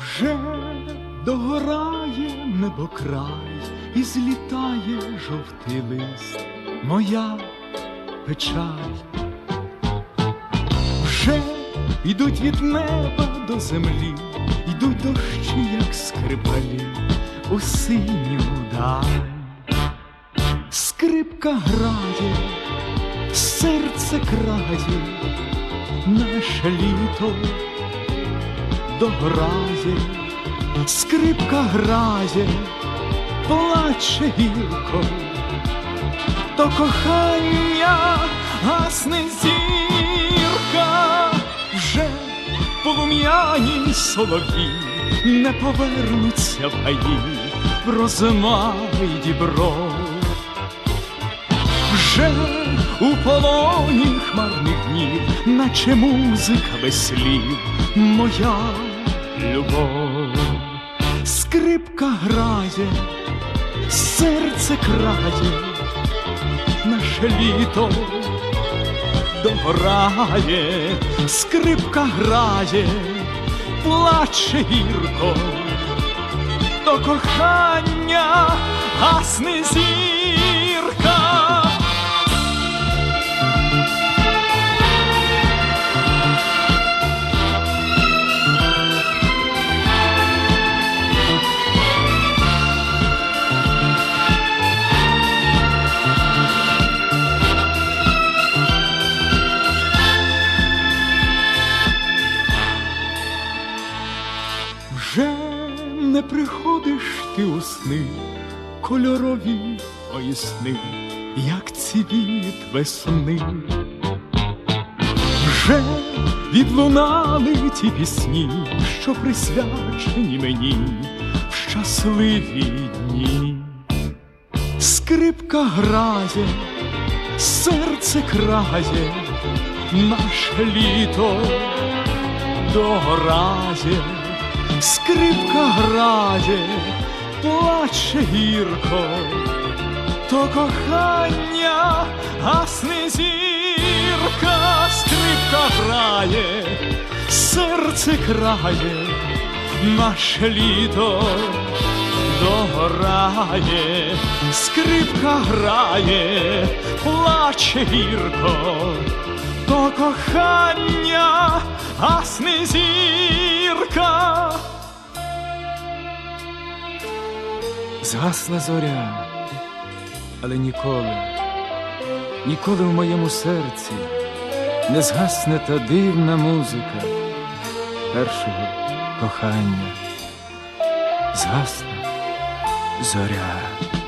Вже догорає небокрай і злітає жовтий лист, моя печаль. Вже йдуть від неба до землі, йдуть дощі, як скрипалі, у синю даль. Скрипка грає, серце крає, наше літо дограє, скрипка грає, плаче гірко, то кохання гасне зірка, вже полум'яні солові не повернуться в гаї, в розмай дібров. Вже у полоні хмарних днів, наче музика без слів, моя любов, скрипка грає, серце крає, наше літо дограє, скрипка грає, плаче гірко, до кохання гасне зірка. Ти у сни, кольорові мої сни, як цвіт весни. Вже відлунали ті пісні, що присвячені мені в щасливі дні. Скрипка грає, серце крає, наше літо дограє, скрипка грає, плаче гірко, то кохання гасне зірка, скрипка грає, серце крає, наше літо дограє, скрипка грає, плаче гірко, то кохання гасне зірка. Згасла зоря, але ніколи, ніколи в моєму серці не згасне та дивна музика першого кохання. Згасла зоря.